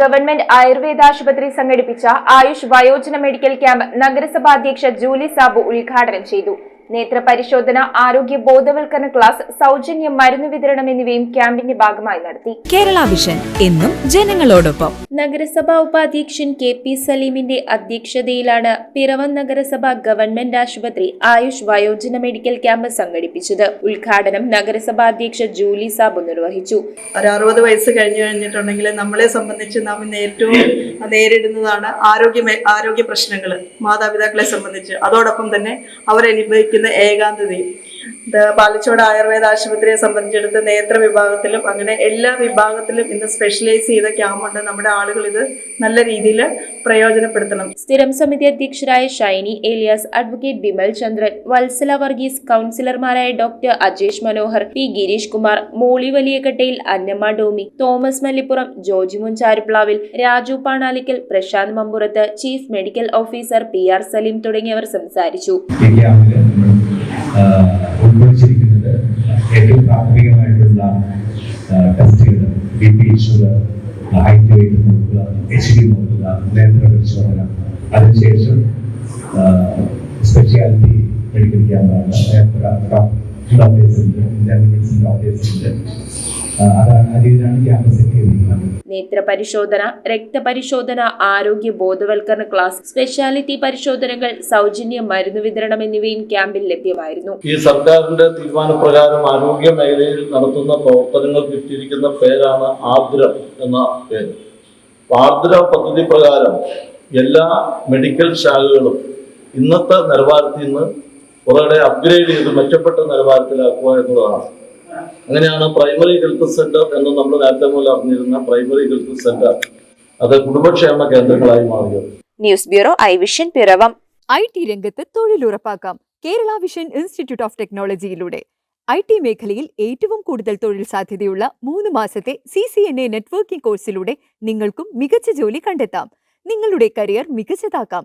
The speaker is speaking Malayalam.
ഗവൺമെന്റ് ആയുർവേദ ആശുപത്രി സംഘടിപ്പിച്ച ആയുഷ് വയോജന മെഡിക്കൽ ക്യാമ്പ് നഗരസഭാ അധ്യക്ഷ ജൂലി സാബു ഉദ്ഘാടനം ചെയ്തു. നേത്രപരിശോധന ആരോഗ്യ ബോധവൽക്കരണ ക്ലാസ് സൗജന്യ മരുന്ന് വിതരണം എന്നിവയും ക്യാമ്പിന്റെ ഭാഗമായി നടത്തി. കേരള വിഷൻ എന്നും ജനങ്ങളോടൊപ്പം. നഗരസഭാ ഉപാധ്യക്ഷൻ കെ പി സലീമിന്റെ അധ്യക്ഷതയിലാണ് പിറവം നഗരസഭ ഗവൺമെന്റ് ആശുപത്രി ആയുഷ് വയോജന മെഡിക്കൽ ക്യാമ്പ് സംഘടിപ്പിച്ചത്. ഉദ്ഘാടനം നഗരസഭാ അധ്യക്ഷ ജൂലി സാബു നിർവഹിച്ചു. ഒരു അറുപത് വയസ്സ് കഴിഞ്ഞു കഴിഞ്ഞിട്ടുണ്ടെങ്കിൽ നമ്മളെ സംബന്ധിച്ച് നാം ഏറ്റവും നേരിടുന്നതാണ് ആരോഗ്യ ആരോഗ്യ പ്രശ്നങ്ങൾ മാതാപിതാക്കളെ സംബന്ധിച്ച്. അതോടൊപ്പം തന്നെ അവരനുഭവിക്കുന്ന ഏകാന്തതയും. ഇത് പാലച്ചോട് ആയുർവേദ ആശുപത്രിയെ സംബന്ധിച്ചിടത്ത് നേത്ര വിഭാഗത്തിലും അങ്ങനെ എല്ലാ വിഭാഗത്തിലും ഇന്ന് സ്പെഷ്യലൈസ് ചെയ്ത ക്യാമ്പുണ്ട് നമ്മുടെ ആളുകൾ ഇത് നല്ല രീതിയിൽ പ്രയോജനപ്പെടുത്തണം. സ്ഥിരം സമിതി അധ്യക്ഷരായ ഷൈനി ഏലിയാസ് അഡ്വക്കേറ്റ് ബിമൽ ചന്ദ്രൻ വത്സല വർഗീസ് കൗൺസിലർമാരായ doctor Ajesh Manohar P Girish Kumar Molly Valiyakattayil Annamma Domi Thomas Mallippuram Jojimon Charuplavil Raju Panalikkal Prashanth Mampurath chief medical officer P R Salim തുടങ്ങിയവർ സംസാരിച്ചു ഈ ക്യാമ്പിൽ നമ്മൾ ആ, ഉൾക്കൊള്ളിച്ചിരിക്കുന്നത് ഏറ്റവും പ്രാഥമികമായിട്ടുള്ള ടെസ്റ്റുകൾ B P sugar height weight നോക്കുക എച്ച് ഡി നോക്കുക നേത്ര പരിശോധന അതിനുശേഷം സ്പെഷ്യാലിറ്റി മെഡിക്കൽ ക്യാമ്പാണ് ഡോക്ടേഴ്സ് ഉണ്ട് ഇന്ത്യൻ മെഡിസിൻ ഡോക്ടേഴ്സ് ഉണ്ട്. ആ, അതാണ് ആ രീതിയിലാണ് ക്യാമ്പ് സെറ്റ് ചെയ്തിരിക്കുന്നത്. നേത്ര പരിശോധന രക്തപരിശോധന ആരോഗ്യ ബോധവൽക്കരണ ക്ലാസ് സ്പെഷ്യാലിറ്റി പരിശോധനകൾ സൗജന്യ മരുന്ന് വിതരണം എന്നിവയും ക്യാമ്പിൽ ലഭ്യമായിരുന്നു. ഈ സർക്കാരിന്റെ തീരുമാനപ്രകാരം ആരോഗ്യ മേഖലയിൽ നടത്തുന്ന പ്രവർത്തനങ്ങൾ വിറ്റിരിക്കുന്ന പേരാണ് ആർദ്രം എന്ന പേര്. ആർദ്ര പദ്ധതി പ്രകാരം എല്ലാ മെഡിക്കൽ ശാഖകളും ഇന്നത്തെ നിലവാരത്തിൽ നിന്ന് കുറേ അപ്ഗ്രേഡ് ചെയ്ത് മെച്ചപ്പെട്ട നിലവാരത്തിലാക്കുക എന്നുള്ളതാണ് അങ്ങനെയാണ് പ്രൈമറി ഹെൽത്ത് സെന്റർ എന്ന് നമ്മൾ നേരത്തെ മുതൽ അറിഞ്ഞിരുന്ന പ്രൈമറി ഹെൽത്ത് സെന്റർ അത് കുടുംബക്ഷേമ കേന്ദ്രങ്ങളായി മാറിയത്. News bureau I vision Piravom. I T രംഗത്ത് തൊഴിലുറപ്പാക്കാം കേരള വിഷൻ ഇൻസ്റ്റിറ്റ്യൂട്ട് ഓഫ് ടെക്നോളജിയിലൂടെ. ഐ ടി മേഖലയിൽ ഏറ്റവും കൂടുതൽ തൊഴിൽ സാധ്യതയുള്ള മൂന്ന് മാസത്തെ C C N A networking കോഴ്സിലൂടെ നിങ്ങൾക്കും മികച്ച ജോലി കണ്ടെത്താം. നിങ്ങളുടെ കരിയർ മികച്ചതാക്കാം.